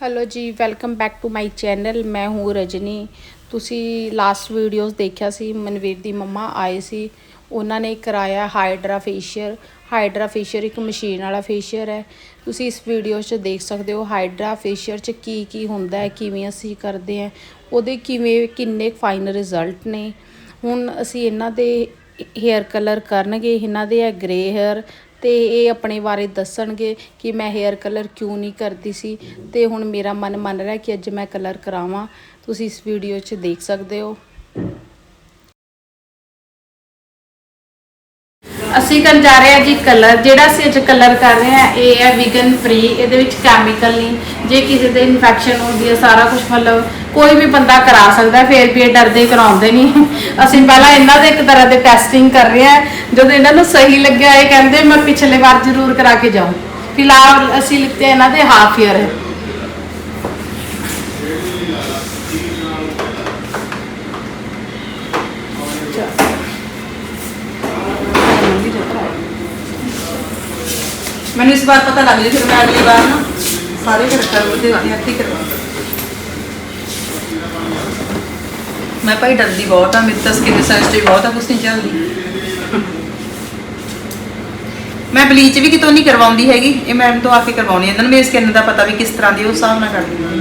Hello ji welcome back to my channel ਮੈਂ ਹੂੰ ਰਜਨੀ। ਤੁਸੀਂ ਲਾਸਟ ਵੀਡੀਓਜ਼ ਦੇਖਿਆ ਸੀ, ਮਨਵੀਰ ਦੀ ਮੰਮਾ ਆਏ ਸੀ। ਉਹਨਾਂ ਨੇ ਕਰਾਇਆ ਹਾਈਡਰਾ ਫੇਸ਼ੀਅਲ ਹਾਈਡਰਾ ਫੇਸ਼ੀਅਲ ਇੱਕ ਮਸ਼ੀਨ ਵਾਲਾ ਫੇਸ਼ੀਅਲ ਹੈ। ਤੁਸੀਂ ਇਸ ਵੀਡੀਓ 'ਚ ਦੇਖ ਸਕਦੇ ਹੋ ਹਾਈਡਰਾ ਫੇਸ਼ੀਅਲ 'ਚ ਕੀ ਕੀ ਹੁੰਦਾ ਹੈ, ਕਿਵੇਂ ਅਸੀਂ ਕਰਦੇ ਹਾਂ। ਉਹਦੇ ਕਿਵੇਂ, ਕਿੰਨੇ ਫਾਈਨ ਰਿਜ਼ਲਟ ਨੇ। ਹੁਣ ਅਸੀਂ ਇਹਨਾਂ ਦੇ ਹੇਅਰ ਕਲਰ ਕਰਨਗੇ। ਇਹਨਾਂ ਦੇ ਹੈ ਗ੍ਰੇ ਹੇਅਰ ਤੇ ਇਹ ਆਪਣੇ ਬਾਰੇ ਦੱਸਣਗੇ ਕਿ ਮੈਂ ਹੇਅਰ ਕਲਰ ਕਿਉਂ ਨਹੀਂ ਕਰਦੀ ਸੀ ਤੇ ਹੁਣ ਮੇਰਾ ਮਨ ਮੰਨ ਰਿਹਾ ਕਿ ਅੱਜ ਮੈਂ ਕਲਰ ਕਰਾਵਾਂ। ਤੁਸੀਂ ਇਸ ਵੀਡੀਓ 'ਚ ਦੇਖ ਸਕਦੇ ਹੋ। ਅਸੀਂ ਕਰਨ ਜਾ ਰਹੇ ਹਾਂ ਜੀ ਕਲਰ ਜਿਹੜਾ ਅਸੀਂ ਅੱਜ ਕਲਰ ਕਰ ਰਹੇ ਹਾਂ ਇਹ ਹੈ ਵੀਗਨ ਫ੍ਰੀ ਇਹਦੇ ਵਿੱਚ ਕੈਮੀਕਲ ਨਹੀਂ। ਜੇ ਕਿਸੇ ਦੇ ਇਨਫੈਕਸ਼ਨ ਹੁੰਦੀ ਹੈ ਸਾਰਾ ਕੁਝ ਮਤਲਬ ਕੋਈ ਵੀ ਬੰਦਾ ਕਰਾ ਸਕਦਾ ਹੈ, ਫਿਰ ਵੀ ਇਹ ਡਰਦੇ ਕਰਾਉਂਦੇ ਨਹੀਂ। ਅਸੀਂ ਪਹਿਲਾਂ ਇਹਨਾਂ ਦੇ ਇੱਕ ਤਰ੍ਹਾਂ ਦੇ ਟੈਸਟਿੰਗ ਕਰ ਰਹੇ ਹਾਂ। ਜਦੋਂ ਇਹਨਾਂ ਨੂੰ ਸਹੀ ਲੱਗਿਆ ਇਹ ਕਹਿੰਦੇ ਮੈਂ ਪਿਛਲੇ ਵਾਰ ਜ਼ਰੂਰ ਕਰਾ ਕੇ ਜਾਊਂ। ਫਿਲਹਾਲ ਅਸੀਂ ਲਿੱਤੇ ਇਹਨਾਂ ਦੇ ਹਾਫ ਈਅਰ ਹੈ ਮੈਨੂੰ ਇਸ ਵਾਰ ਪਤਾ ਲੱਗ ਜੇ ਫਿਰ ਮੈਂ ਅਗਲੀ ਵਾਰ ਨਾ ਸਾਰੇ ਕਰ ਉਹਦੇ ਹੱਥੀ ਕਰਵਾ ਮੈਂ ਭਾਈ ਡਰਦੀ ਬਹੁਤ ਆ ਮੇਰੀ ਤਾਂ ਸਕਿਨ ਸੈਂਸਿਟਿਵ ਬਹੁਤ ਆ ਕੁਛ ਨਹੀਂ ਚੱਲਦੀ। ਮੈਂ ਬਲੀਚ ਵੀ ਕਿਤੋਂ ਨਹੀਂ ਕਰਵਾਉਂਦੀ ਹੈਗੀ ਇਹ ਮੈਮ ਤੋਂ ਆ ਕੇ ਕਰਵਾਉਣੀ ਇਹਨਾਂ ਨੂੰ ਮੇਰੀ ਸਕਿਨ ਦਾ ਪਤਾ ਵੀ ਕਿਸ ਤਰ੍ਹਾਂ ਦੀ ਹੈ, ਹਿਸਾਬ ਨਾਲ ਕਰਦੀ ਹਾਂ।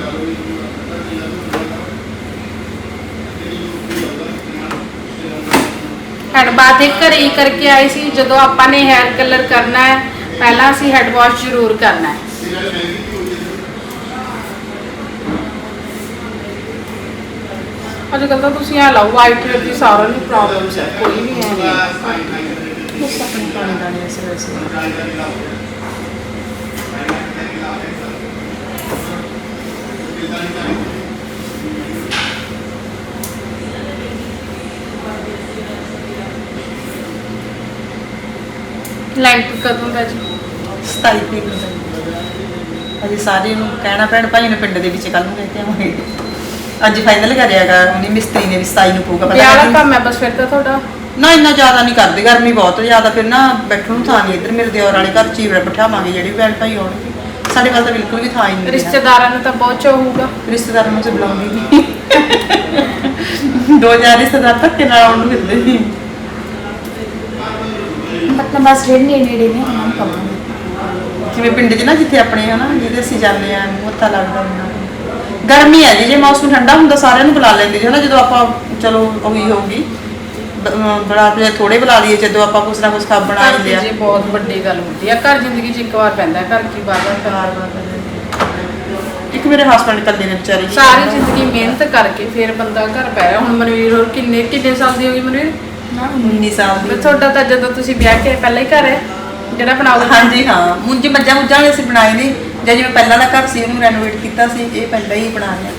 ਹੈਡ ਬਾਥ ਇੱਕ ਘਰੇ ਹੀ ਕਰਕੇ ਆਏ ਸੀ ਜਦੋਂ ਆਪਾਂ ਨੇ ਹੈਅਰ ਕਲਰ ਕਰਨਾ ਹੈ ਪਹਿਲਾਂ ਅਸੀਂ ਹੈਡ ਵਾਸ਼ ਜ਼ਰੂਰ ਕਰਨਾ ਹੈ ਅੱਜ ਕੱਲ ਤਾਂ ਤੁਸੀਂ ਆ ਲਾਓ ਵਾਈਟ ਹੈਅਰ ਦੀ ਸਾਰਿਆਂ ਨੂੰ ਪ੍ਰੋਬਲਮਸ ਹੈ ਕੋਈ ਵੀ ਹੈ ਨਹੀਂ ਉਸ ਆਪਣੇ ਪਾਣੀ ਦਾਣੇ ਇਸ ਵੈਸੇ ਲੈਂਥ ਕਦੋਂ ਦਾ ਜੀ 27 ਤਰੀਕ ਨੂੰ ਜਾਣਾ। ਅਜੇ ਸਾਰੇ ਨੂੰ ਕਹਿਣਾ ਭੈਣ ਭਾਈ ਨੇ ਪਿੰਡ ਦੇ ਵਿੱਚ ਕੱਲ ਨੂੰ ਕਹਿੰਦੇ ਆਵਾਂਗੇ। ਅੱਜ ਫਾਈਨਲ ਕਰਿਆਗਾ ਉਹਨੇ ਮਿਸਤਰੀ ਨੇ ਵੀ 27 ਨੂੰ ਪਊਗਾ ਵਿਆਹ ਦਾ ਨਹੀਂ- ਕੰਮ ਹੈ ਬਸ ਫਿਰ ਤਾਂ ਤੁਹਾਡਾ? ਨਾ ਇੰਨਾ ਜ਼ਿਆਦਾ ਨਹੀਂ ਕਰਦੇ ਗਰਮੀ ਬਹੁਤ ਜ਼ਿਆਦਾ ਫਿਰ ਨਾ ਬੈਠਣ ਨੂੰ ਥਾਂ ਨਹੀਂ ਇੱਧਰ ਮੇਰੇ ਦਿਓਰ ਵਾਲੇ ਘਰ ਚੀਵੜਾ ਬਿਠਾਵਾਂਗੇ ਜਿਹੜੀ ਭੈਣ ਭਾਈ ਆਉਣਗੇ। ਸਾਡੇ ਵੱਲ ਤਾਂ ਬਿਲਕੁਲ ਵੀ ਥਾਂ ਹੀ ਨਹੀਂ ਰਿਸ਼ਤੇ ਰਿਸ਼ਤੇਦਾਰਾਂ ਨੂੰ ਤਾਂ ਬਹੁਤ ਚਾਅ ਹੋਊਗਾ। ਰਿਸ਼ਤੇਦਾਰਾਂ ਨੂੰ ਤੇ ਬੁਲਾਉਂਦੀ ਨਹੀਂ ਦੋ ਚਾਰ ਰਿਸ਼ਤੇਦਾਰ ਧੱਕੇ ਨਾਲ ਆਉਣ ਨੂੰ ਫਿਰਦੇ ਸੀ ਮਤਲਬ ਬਸ ਜਿਹੜੇ ਨੇੜੇ ਨੇ ਉਹਨਾਂ ਨੂੰ ਕਵਾਂਗੇ। ਜਿਵੇਂ ਪਿੰਡ 'ਚ ਨਾ ਜਿੱਥੇ ਆਪਣੇ ਹਨਾ ਜਿਹਦੇ ਅਸੀਂ ਜਾਂਦੇ ਆ ਮੋਤਾ ਲੱਗਦਾ ਨੂੰ ਗਰਮੀ ਹੈ ਜੀ ਜੇ ਮੌਸਮ ਠੰਡਾ ਹੁੰਦਾ ਸਾਰਿਆਂ ਨੂੰ ਬੁਲਾ ਲੈਂਦੇ ਜੀ ਹਨਾ ਜਦੋਂ ਆਪਾਂ ਚਲੋ ਉਹੀ ਹੋਊਗੀ। ਬੜਾ ਜੇ ਥੋੜੇ ਬੁਲਾ ਲਈਏ ਜਦੋਂ ਆਪਾਂ ਕੁਛ ਨਾ ਕੁਛ ਖਾ ਬਣਾ ਘਰ ਜੀ ਬਹੁਤ ਵੱਡੀ ਗੱਲ ਹੁੰਦੀ ਹੈ ਘਰ ਜ਼ਿੰਦਗੀ 'ਚ ਇੱਕ ਵਾਰ ਪੈਂਦਾ ਘਰ ਕੀ ਬਾਤ ਬਾਰ ਇੱਕ ਮੇਰੇ ਹਸਬੰਡ ਕੱਲੇ ਨੇ ਵਿਚਾਰੇ ਜੀ। ਸਾਰੀ ਜ਼ਿੰਦਗੀ ਮਿਹਨਤ ਕਰਕੇ ਫਿਰ ਬੰਦਾ ਘਰ ਪੈ ਰਿਹਾ। ਹੁਣ ਮਨਵੀਰ ਹੋਰ ਕਿੰਨੇ ਕਿੰਨੇ ਸਾਲ ਦੀ ਹੋ ਗਈ ਮਨਵੀਰ? ਨਾ 19 ਸਾਲ ਮੈਂ ਦੀ ਤੁਹਾਡਾ ਤਾਂ ਜਦੋਂ ਤੁਸੀਂ ਵਿਆਹ ਕੇ ਪਹਿਲਾਂ ਹੀ ਘਰ ਹੈ। ਜਿਹੜਾ ਬਣਾਉਂਦਾ ਹਾਂਜੀ ਹਾਂ। ਮੁੰਜੀ ਮੱਝਾਂ ਮੁੱਝਾਂ ਵਾਲੇ ਅਸੀਂ ਬਣਾਏ ਨੇ। ਜਾਂ ਜਿਵੇਂ ਪਹਿਲਾਂ ਦਾ ਘਰ ਸੀ ਉਹਨੂੰ ਰੈਨੋਵੇਟ ਕੀਤਾ ਸੀ ਇਹ ਪਹਿਲਾਂ ਹੀ ਬਣਾ ਲਿਆ।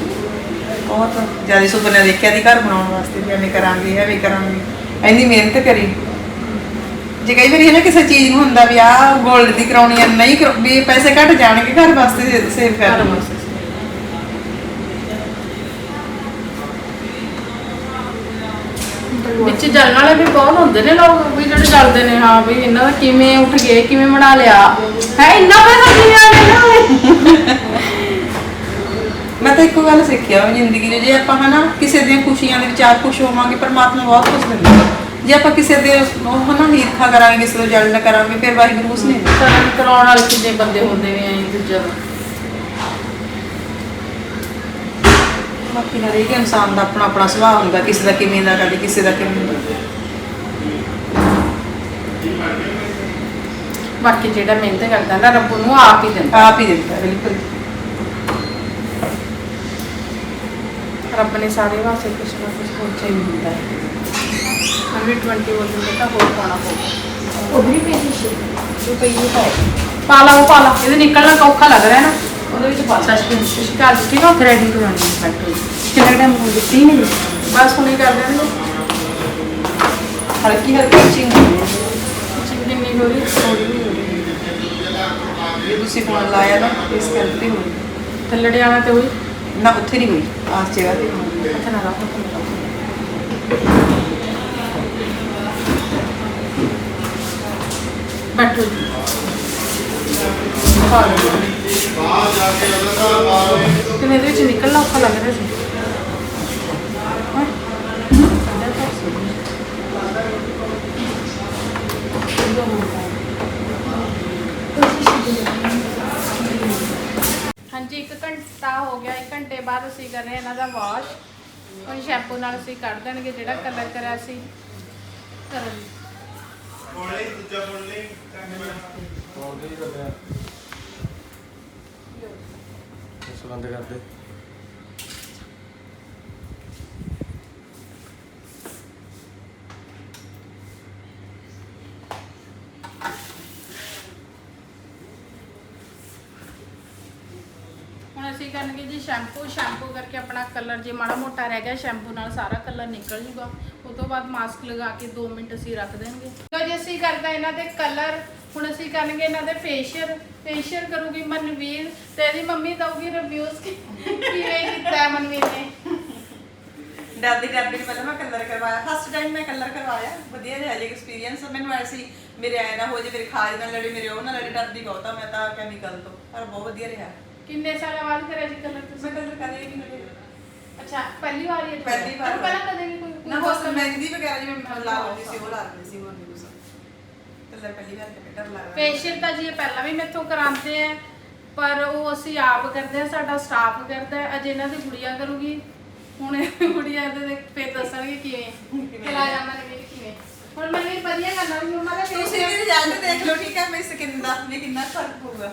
ਬਹੁਤ ਜ਼ਿਆਦਾ ਸੁਪਨੇ ਦੇਖਿਆ ਦੀ ਘਰ ਬਣਾਉਣ ਵਾਸਤੇ ਵੀ ਐਵੇਂ ਕਰਾਂਗੇ ਐਵੇਂ ਕਰਾਂਗੇ। ਇੰਨੀ ਮਿਹਨਤ ਕਰੀ। ਜੇ ਕਈ ਵਾਰੀ ਹੈ ਨਾ ਕਿਸੇ ਚੀਜ਼ ਨੂੰ ਹੁੰਦਾ ਵੀ ਆ 골ਡ ਦੀ ਕਰਾਉਣੀ ਹੈ ਨਹੀਂ ਵੀ ਪੈਸੇ ਘੱਟ ਜਾਣਗੇ ਘਰ ਵਾਸਤੇ ਸੇਵ ਕਰ ਘਰ ਲਓ ਵਾਸਤੇ। ਵਿੱਚ ਜਲਣ ਵਾਲੇ ਵੀ ਬਹੁਤ ਹੁੰਦੇ ਨੇ ਲੋਕ ਵੀ ਜਿਹੜੇ ਜਲਦੇ ਨੇ ਹਾਂ ਵੀ ਇਹਨਾਂ ਦਾ ਕਿਵੇਂ ਉੱਠ ਗਏ ਕਿਵੇਂ ਬਣਾ ਲਿਆ। ਹੈ ਇੰਨਾ ਪੈਸਾ ਕਿਵੇਂ ਆ ਗਿਆ ਮੈਂ ਤਾਂ ਇੱਕੋ ਗੱਲ ਸਿੱਖਿਆ ਵਾ ਜ਼ਿੰਦਗੀ 'ਚ ਜੇ ਆਪਾਂ ਹਨਾ ਕਿਸੇ ਦੀਆਂ ਖੁਸ਼ੀਆਂ ਦੇ ਵਿੱਚ ਆਪ ਖੁਸ਼ ਹੋਵਾਂਗੇ ਪਰਮਾਤਮਾ ਬਹੁਤ ਕੁਝ ਦਿੰਦਾ। ਜੇ ਆਪਾਂ ਕਿਸੇ ਦੇ ਉਹ ਹਨਾ ਈਰਖਾ ਕਰਾਂਗੇ ਕਿਸੇ ਤੋਂ ਜਲਨ ਕਰਾਂਗੇ ਫਿਰ ਵਾਹਿਗੁਰੂ ਉਸ ਨੇ ਕਰਨ ਕਰਾਉਣ ਵਾਲੇ ਕਿੰਨੇ ਬੰਦੇ ਹੁੰਦੇ ਨੇ ਐਂ ਦੂਜਾ ਬਾਕੀ ਹਰੇਕ ਇਨਸਾਨ ਦਾ ਆਪਣਾ ਆਪਣਾ ਸੁਭਾਅ ਹੁੰਦਾ ਕਿਸੇ ਦਾ ਕਿਵੇਂ ਦਾ ਕਦੇ ਕਿਸੇ ਦਾ ਕਿਵੇਂ ਦਾ। ਬਾਕੀ ਜਿਹੜਾ ਮਿਹਨਤ ਕਰਦਾ ਨਾ ਰੱਬ ਨੂੰ ਆਪ ਹੀ ਦਿੰਦਾ। ਆਪ ਹੀ ਦਿੰਦਾ ਬਿਲਕੁਲ। ਰੱਬ ਨੇ ਸਾਰੇ ਵਾਸਤੇ ਕੁਛ ਨਾ ਕੁਛ ਸੋਚਿਆ ਹੀ ਹੁੰਦਾ। ਹੈ ਹੰਡਰਡ 20 ਵੋਲਟ ਦਾ ਹੋਰ ਪਾਉਣਾ ਪਊਗਾ। ਉਹ ਵੀ ਪੇਜੀ ਸੀ। ਜੋ ਪਈ ਉਹ ਪਾਓ ਪਾ ਲਾ ਉਹ ਪਾ ਲਾ। ਇਹਦੇ ਨਿਕਲਣਾ ਤਾਂ ਔਖਾ ਲੱਗ ਰਿਹਾ ਨਾ। ਉਹਦੇ ਵਿੱਚ ਪਾ ਲਾ ਸ਼ਿਕਾਰ ਠੀਕ ਹੋ ਥ੍ਰੈਡਿੰਗ ਕਰਾਉਣੀ ਹੈ ਫੈਕਟਰੀ ਕਿੰਨਾ ਟਾਈਮ ਹੋ ਗਿਆ 3 ਮਹੀਨੇ ਬਸ ਹੁਣੇ ਕਰ ਦੇਣਗੇ ਹਲਕੀ ਹਲਕੀ ਚਿੰਗ ਹੁੰਦੀ ਹੈ। ਹੋ ਰਹੀ ਥੋੜੀ ਵੀ ਹੋ ਰਹੀ। ਇਹ ਤੁਸੀਂ ਫੋਨ ਲਾਇਆ ਨਾ, ਇਸ ਕਰਕੇ ਹੋਈ। ਥੱਲੜੇ ਆਣਾ ਤੇ ਹੋਈ? ਨਾ, ਉੱਥੇ ਨਹੀਂ ਹੋਈ। ਆਸ ਜਗ੍ਹਾ ਤੇ ਹੋਈ ਅੱਛਾ, ਨਾ ਰੱਖੋ ਬੈਠੋ ਜੀ। ਖਾ ਲਓ। ਲੇਕਿਨ ਇਹਦੇ ਵਿੱਚ ਨਿਕਲਣਾ ਔਖਾ ਲੱਗ ਰਿਹਾ ਸੀ? ਹਾਂਜੀ ਇੱਕ ਘੰਟਾ ਹੋ ਗਿਆ ਇੱਕ ਘੰਟੇ ਬਾਅਦ ਅਸੀਂ ਕਰ ਰਹੇ ਹਾਂ ਇਹਨਾਂ ਦਾ ਵਾਸ਼ ਹੁਣ ਸ਼ੈਂਪੂ ਨਾਲ ਅਸੀਂ ਕੱਢ ਦੇਣਗੇ ਜਿਹੜਾ ਕਲਰ ਕਰਿਆ ਸੀ। ਕਰਨ ਇਸ ਬੰਦ ਕਰ ਦੇ ਹੁਣ ਅਸੀਂ ਕਰਨਗੇ ਜੀ ਸ਼ੈਂਪੂ। ਸ਼ੈਂਪੂ ਕਰਕੇ ਆਪਣਾ ਕਲਰ ਜੇ ਮਾੜਾ ਮੋਟਾ ਰਹਿ ਗਿਆ, ਸ਼ੈਂਪੂ ਨਾਲ ਸਾਰਾ ਕਲਰ ਨਿਕਲ ਜੂਗਾ। ਉਸ ਤੋਂ ਬਾਅਦ ਮਾਸਕ ਲਗਾ ਕੇ 2 ਮਿੰਟ ਅਸੀਂ ਰੱਖ ਦੇਣਗੇ। ਲੋ ਜੀ, ਅਸੀਂ ਕਰਦਾ ਇਹਨਾਂ ਦੇ ਕਲਰ ਹੁਣ ਅਸੀਂ ਕਰਨਗੇ ਇਹਨਾਂ ਦੇ ਫੇਸ਼ੀਅਲ ਫੇਸ਼ੀਅਲ ਕਰੂਗੀ ਮਨਵੀਰ ਤੇ ਇਹਦੀ ਮੰਮੀ ਦਊਗੀ ਰਿਵਿਊਜ਼ ਕਿਵੇਂ ਕੀਤਾ ਹੈ ਮਨਵੀਰ ਨੇ। ਡਰਦੀ ਡਰਦੀ ਪਹਿਲਾਂ ਮੈਂ ਕਲਰ ਕਰਵਾਇਆ। ਫਸਟ ਟਾਈਮ ਮੈਂ ਕਲਰ ਕਰਵਾਇਆ। ਵਧੀਆ ਰਿਹਾ ਜੀ ਐਕਸਪੀਰੀਅੰਸ ਮੈਨੂੰ ਐਸੀ ਮੇਰੇ ਆਏ ਨਾ ਹੋ ਜੇ ਮੇਰੇ ਖਾਜ ਨਾਲ ਲੜੇ ਮੇਰੇ ਉਹ ਨਾਲ ਲੜੇ ਡਰਦੀ ਬਹੁਤ ਆ ਮੈਂ ਤਾਂ ਕੈਮੀਕਲ ਤੋਂ ਪਰ ਬਹੁਤ ਵਧੀਆ ਰਿਹਾ। ਕਿੰਨੇ ਸਾਲਾਂ ਬਾਅਦ ਕਰਿਆ ਜੀ ਕਲਰ ਤੁਸੀਂ? ਮੈਂ ਕਲਰ ਕਰੇ ਨਹੀਂ ਮੇਰੇ ਅੱਛਾ ਪਹਿਲੀ ਵਾਰ ਹੀ ਹੈ ਤੁਹਾਡਾ? ਪਹਿਲੀ ਵਾਰ। ਪਰ ਪਹਿਲਾਂ ਕਦੇ ਵੀ ਕੋਈ ਕੋਈ ਨਾ ਹੋਰ ਬਸ ਮਹਿੰਦੀ ਵਗੈਰਾ ਜਿਵੇਂ ਮੈਂ ਲਾ ਲੈਂਦੀ ਸੀ ਉਹ ਲਾ ਲੈਂਦੀ ਸੀ ਹੋਰ ਨਹੀਂ ਕੁਛ। ਕਲਰ ਪਹਿਲੀ ਵਾਰ ਤੇ ਡਰ ਲੱਗਦਾ। ਫੇਸ਼ੀਅਲ ਤਾਂ ਜੀ ਇਹ ਪਹਿਲਾਂ ਵੀ ਮੇਥੋਂ ਕਰਾਉਂਦੇ ਆ ਪਰ ਉਹ ਅਸੀਂ ਆਪ ਕਰਦੇ ਆ ਸਾਡਾ ਸਟਾਫ ਕਰਦਾ ਹੈ ਅਜੇ ਇਹਨਾਂ ਦੀ ਗੁੜੀਆ ਕਰੂਗੀ। ਹੁਣ ਇਹ ਗੁੜੀਆ ਦੇ ਦੇ ਫੇਰ ਦੱਸਣਗੇ ਕਿਵੇਂ ਚਲਾ ਜਾਵਾਂਗੇ ਕਿਵੇਂ। ਹੁਣ ਮੈਂ ਵੀ ਵਧੀਆ ਕਰਨਾ ਵੀ ਮੰਮਾ ਦਾ ਤੁਸੀਂ facial- ਵੀ ਰਿਜ਼ਲਟ ਦੇਖ ਲਓ ਠੀਕ ਹੈ ਮੇਰੀ ਸਕਿਨ ਦਾ ਵੀ ਕਿੰਨਾ ਫ਼ਰਕ ਹੋਊਗਾ।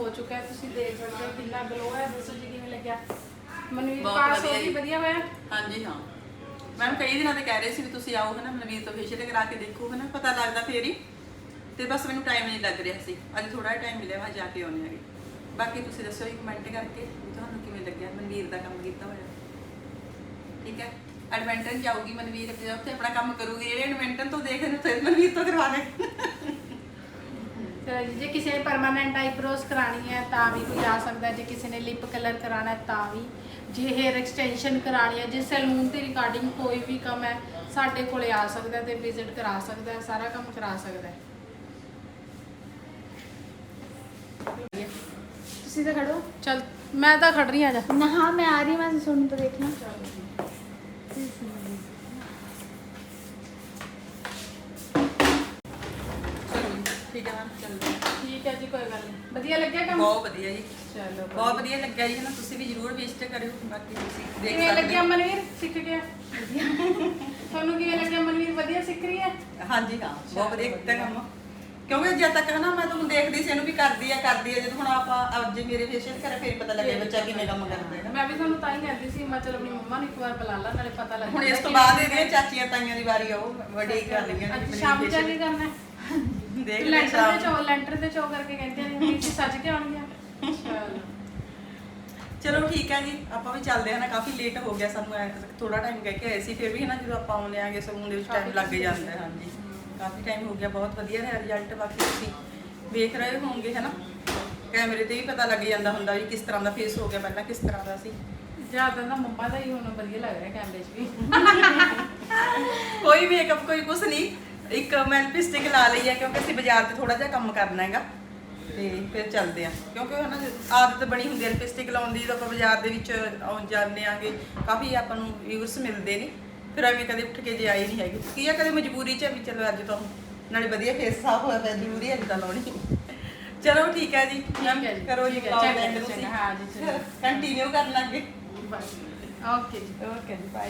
ਹੋ ਚੁੱਕਾ ਹੈ ਤੁਸੀਂ ਦੇਖ ਸਕਦੇ ਹੋ ਕਿੰਨਾ ਗਲੋ ਹੈ। ਦੱਸੋ ਜੀ ਕਿਵੇਂ ਲੱਗਿਆ? ਮਨਵੀਰ ਬਹੁਤ ਪਾਸ ਹੋ ਵਧੀਆ ਗਈ ਜੀ। ਵਧੀਆ ਹੋਇਆ? ਹਾਂਜੀ ਹਾਂ। ਮੈਮ ਕਈ ਦਿਨਾਂ ਤੇ ਕਹਿ ਰਹੇ ਸੀ ਵੀ ਤੁਸੀਂ ਆਓ ਹਨਾ ਮਨਵੀਰ ਤੋਂ ਫੇਸ਼ੀਅਲ ਕਰਾ ਕੇ ਦੇਖੋ ਹਨਾ ਪਤਾ ਲੱਗਦਾ ਫੇਰ ਹੀ। ਤੇ ਬਸ ਮੈਨੂੰ ਟਾਈਮ ਨਹੀਂ ਲੱਗ ਰਿਹਾ ਸੀ। ਅੱਜ ਥੋੜਾ ਟਾਈਮ ਮਿਲਿਆ ਵਾ ਜਾ ਕੇ ਆਉਣੇ ਹੈਗੇ। ਬਾਕੀ ਤੁਸੀਂ ਦੱਸੋ ਜੀ ਕਮੈਂਟ ਕਰਕੇ ਵੀ ਤੁਹਾਨੂੰ ਕਿਵੇਂ ਲੱਗਿਆ? ਮਨਵੀਰ ਦਾ ਕੰਮ ਕੀਤਾ ਹੋਇਆ। ਠੀਕ ਹੈ? ਐਡਵੈਂਟਨ ਜਾਊਗੀ ਮਨਵੀਰ ਤੇ ਉੱਥੇ ਆਪਣਾ ਕੰਮ ਕਰੂਗੀ ਜਿਹੜੇ ਐਡਵੈਂਟਨ ਤੋਂ ਦੇਖ ਫਿਰ ਮਨਵੀਰ ਤੋਂ ਕਰਵਾ ਲੈ ਜੀ ਕਿਸੇ ਨੇ ਪਰਮਾਨੈਂਟ ਆਈਬ੍ਰੋਜ਼ ਕਰਾਣੀ ਹੈ ਤਾਂ ਵੀ ਕੋਈ ਆ ਸਕਦਾ। ਜੇ ਕਿਸੇ ਨੇ ਲਿਪ ਕਲਰ ਕਰਾਣਾ ਹੈ ਤਾਂ ਵੀ। ਜੇ ਹੇਅਰ ਐਕਸਟੈਂਸ਼ਨ ਕਰਾਣੀ ਹੈ ਜੇ ਸੈਲੂਨ ਤੇ ਰਿਗਾਰਡਿੰਗ ਕੋਈ ਵੀ ਕੰਮ ਹੈ ਸਾਡੇ ਕੋਲੇ ਆ ਸਕਦਾ ਤੇ ਵਿਜ਼ਿਟ ਕਰਾ ਸਕਦਾ ਹੈ ਸਾਰਾ ਕੰਮ ਕਰਾ ਸਕਦਾ ਹੈ। ਤੁਸੀਂ ਤਾਂ ਖੜੋ। ਚਲ ਮੈਂ ਤਾਂ ਖੜ ਰਹੀ ਆ ਜਾ। ਨਾ ਹਾਂ ਮੈਂ ਆ ਰਹੀ ਹਾਂ ਮੈਂ ਸੁਣ ਤਾਂ ਦੇਖਣਾ। ਠੀਕ ਹੈ ਮੈਮ ਚੱਲਦੇ ਹਾਂ। ਠੀਕ ਹੈ ਜੀ ਕੋਈ ਗੱਲ ਨਹੀਂ। ਵਧੀਆ ਲੱਗਿਆ ਕੰਮ? ਬਹੁਤ ਵਧੀਆ ਜੀ। ਚਲੋ ਬਹੁਤ ਵਧੀਆ। ਲੱਗਿਆ ਜੀ ਨਾ ਤੁਸੀਂ ਵੀ ਜਰੂਰ ਵਿਜ਼ਿਟ ਕਰਿਓ ਬਾਕੀ ਤੁਸੀਂ ਦੇਖ ਕਿਵੇਂ ਸਕਦੇ ਲੱਗਿਆ ਹੋ। ਮਨਵੀਰ? ਸਿੱਖ ਗਿਆ। ਤੁਹਾਨੂੰ ਕਿਵੇਂ ਲੱਗਿਆ ਮਨਵੀਰ? ਵਧੀਆ ਸਿੱਖ ਰਹੀ ਹੈ? ਹਾਂਜੀ ਹਾਂ ਬਹੁਤ ਵਧੀਆ ਕੀਤਾ ਕੰਮ। ਕਿਉਂਕਿ ਜਦ ਤੱਕ ਨਾ ਮੈਂ ਤੁਹਾਨੂੰ ਦੇਖਦੀ ਸੀ ਇਹਨੂੰ ਵੀ ਕਰਦੀ ਆ ਕਰਦੀ ਆ ਜਦ ਹੁਣ ਆਪਾਂ ਅੱਜ ਮੇਰੇ ਫੇਸ਼ੀਅਲ ਕਰੇ ਫਿਰ ਪਤਾ ਲੱਗਿਆ ਬੱਚਾ ਕਿਵੇਂ ਕੰਮ ਕਰਦਾ ਹੈ ਨਾ ਮੈਂ ਵੀ ਤੁਹਾਨੂੰ ਤਾਂ ਹੀ ਕਹਿੰਦੀ ਸੀ ਮੈਂ ਚਲ ਆਪਣੀ ਮੰਮਾ ਨੂੰ ਇੱਕ ਵਾਰ ਬੁਲਾ ਲਾ ਨਾਲੇ ਪਤਾ ਲੱਗ ਹੁਣ ਇਸ ਤੋਂ ਬਾਅਦ ਇਹਦੀਆਂ ਚਾਚੀਆਂ ਤਾਈਆਂ ਦੀ ਵਾਰੀ ਆਉ ਵੱਡੀ ਕਰ ਲਈਆਂ ਅੱਜ ਸ਼ਾਮ ਜਾ ਕੇ ਕਰਨਾ ਹੈ। ਦੇਖ ਲੈ ਲੈਂਟਰ ਸ਼ਾਮ ਤੇ ਚੋ ਲੈਂਟਰ ਤੇ ਚੋ ਕਰਕੇ ਕਹਿੰਦੇ ਨੇ ਵੀ ਅਸੀਂ ਸੱਜ ਕੇ ਆਉਣਗੇ। ਚਲੋ। ਚਲੋ ਠੀਕ ਹੈ ਜੀ ਆਪਾਂ ਵੀ ਚੱਲਦੇ ਹਾਂ ਨਾ ਕਾਫੀ ਲੇਟ ਹੋ ਗਿਆ ਸਾਨੂੰ ਥੋੜਾ ਟਾਈਮ ਕਹਿ ਕੇ ਆਏ ਸੀ ਫਿਰ ਵੀ ਹੈ ਨਾ ਜਦੋਂ ਆਪਾਂ ਆਉਂਦੇ ਆਂਗੇ ਸਲੂਨ ਦੇ ਵਿੱਚ ਟਾਈਮ ਲੱਗ ਜਾਂਦਾ ਹੈ ਹਾਂਜੀ। ਕਾਫੀ ਟਾਈਮ ਹੋ ਗਿਆ ਬਹੁਤ ਵਧੀਆ ਰਿਹਾ ਰਿਜ਼ਲਟ ਬਾਕੀ ਤੁਸੀਂ ਵੇਖ ਰਹੇ ਹੋਵੋਗੇ ਹੈ ਨਾ ਕੈਮਰੇ ਤੇ ਵੀ ਪਤਾ ਲੱਗ ਜਾਂਦਾ ਹੁੰਦਾ ਵੀ ਕਿਸ ਤਰ੍ਹਾਂ ਦਾ ਫੇਸ ਹੋ ਗਿਆ ਪਹਿਲਾਂ ਕਿਸ ਤਰ੍ਹਾਂ ਦਾ ਸੀ। ਜ਼ਿਆਦਾ ਤਾਂ ਮੰਮਾ ਦਾ ਹੀ ਹੁਣ ਵਧੀਆ ਲੱਗ ਰਿਹਾ ਕੈਮਰੇ 'ਚ ਵੀ। ਕੋਈ ਮੇਕਅਪ ਕੋਈ ਕੁਛ ਨਹੀਂ। ਇੱਕ ਮੈਂ ਲਿਪਸਟਿਕ ਲਾ ਲਈ ਹੈ ਕਿਉਂਕਿ ਅਸੀਂ ਬਾਜ਼ਾਰ ਤੇ ਥੋੜਾ ਜਿਹਾ ਕੰਮ ਕਰਨਾ ਹੈਗਾ। ਤੇ ਫਿਰ ਚੱਲਦੇ ਆ। ਕਿਉਂਕਿ ਉਹ ਨਾ ਆਦਤ ਬਣੀ ਹੁੰਦੀ ਹੈ ਲਿਪਸਟਿਕ ਲਾਉਣ ਦੀ ਜਦੋਂ ਬਾਜ਼ਾਰ ਦੇ ਵਿੱਚ ਆਉਂ ਜਾਂਦੇ ਆਂਗੇ ਕਾਫੀ ਆਪਾਂ ਨੂੰ ਵਿਊਸ ਮਿਲਦੇ ਨੇ। ਫਿਰ ਐਵੇਂ ਕਦੇ ਉੱਠ ਕੇ ਜੇ ਆਈ ਨਹੀਂ ਹੈਗੀ। ਕੀ ਆ ਕਦੇ ਮਜਬੂਰੀ ਚ ਵੀ ਚਲੋ ਅੱਜ ਤੋਂ ਨਾਲੇ ਵਧੀਆ ਫੇਸ ਸਾਫ਼ ਹੋਇਆ ਪਿਆ ਜ਼ਰੂਰੀ ਹੈ ਅੱਜ ਤਾਂ ਲਾਉਣੀ। ਚਲੋ ਠੀਕ ਹੈ ਜੀ। ਕਰੋ ਜੀ। ਕੰਟੀਨਿਊ ਕਰ ਲਾਂਗੇ। ਓਕੇ ਜੀ। ਓਕੇ ਜੀ ਬਾਏ